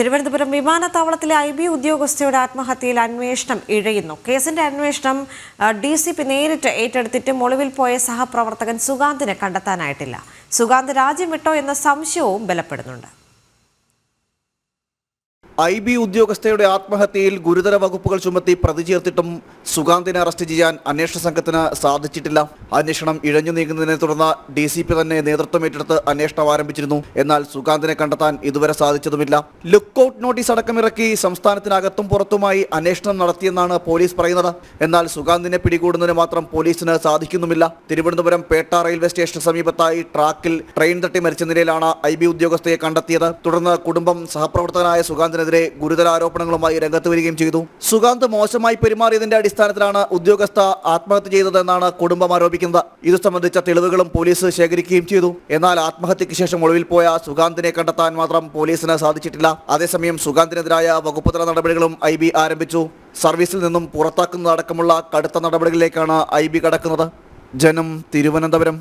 തിരുവനന്തപുരം വിമാനത്താവളത്തിലെ I B ഉദ്യോഗസ്ഥയുടെ ആത്മഹത്യയിൽ അന്വേഷണം ഇഴയുന്നു. കേസിന്റെ അന്വേഷണം ഡി സി പി നേരിട്ട് ഏറ്റെടുത്തിട്ടും ഒളിവിൽ പോയ സഹപ്രവർത്തകൻ സുഗാന്തിനെ കണ്ടെത്താനായിട്ടില്ല. സുഗാന്ത് രാജ്യം വിട്ടോ എന്ന സംശയവും ബലപ്പെടുന്നുണ്ട്. ഐ ബി ഉദ്യോഗസ്ഥയുടെ ആത്മഹത്യയിൽ ഗുരുതര വകുപ്പുകൾ ചുമത്തി പ്രതി ചേർത്തിട്ടും സുഗാന്തിനെ അറസ്റ്റ് ചെയ്യാൻ അന്വേഷണ സംഘത്തിന് സാധിച്ചിട്ടില്ല. അന്വേഷണം ഇഴഞ്ഞു നീങ്ങുന്നതിനെ തുടർന്ന് ഡി സി പി തന്നെ നേതൃത്വം ഏറ്റെടുത്ത് അന്വേഷണം ആരംഭിച്ചിരുന്നു. എന്നാൽ സുഗാന്തിനെ കണ്ടെത്താൻ ഇതുവരെ സാധിച്ചതുമില്ല. ലുക്കൌട്ട് നോട്ടീസ് അടക്കമിറക്കി സംസ്ഥാനത്തിനകത്തും പുറത്തുമായി അന്വേഷണം നടത്തിയെന്നാണ് പോലീസ് പറയുന്നത്. എന്നാൽ സുഗാന്തിനെ പിടികൂടുന്നതിന് മാത്രം പോലീസിന് സാധിക്കുന്നുമില്ല. തിരുവനന്തപുരം പേട്ട റെയിൽവേ സ്റ്റേഷന് സമീപത്തായി ട്രാക്കിൽ ട്രെയിൻ തട്ടി മരിച്ച നിലയിലാണ് ഐ ബി ഉദ്യോഗസ്ഥയെ കണ്ടെത്തിയത്. തുടർന്ന് കുടുംബം സഹപ്രവർത്തകനായ സുഗാന്തിനെതിരെ ഗുരുതര ആരോപണങ്ങളുമായി രംഗത്ത് വരികയും ചെയ്തു. സുഗാന്ത് മോശമായി പെരുമാറിയതിന്റെ അടിസ്ഥാനത്തിലാണ് ഉദ്യോഗസ്ഥ ആത്മഹത്യ ചെയ്തതെന്നാണ് കുടുംബം ആരോപിക്കുന്നത്. ഇത് സംബന്ധിച്ച തെളിവുകളും പോലീസ് ശേഖരിക്കുകയും ചെയ്തു. എന്നാൽ ആത്മഹത്യയ്ക്ക് ശേഷം ഒളിവിൽ പോയ സുഗാന്തിനെ കണ്ടെത്താൻ മാത്രം പോലീസിന് സാധിച്ചിട്ടില്ല. അതേസമയം സുഗാന്തിനെതിരായ വകുപ്പുതല നടപടികളും ഐ ആരംഭിച്ചു. സർവീസിൽ നിന്നും പുറത്താക്കുന്നതടക്കമുള്ള കടുത്ത നടപടികളിലേക്കാണ് ഐ കടക്കുന്നത്. ജനം തിരുവനന്തപുരം.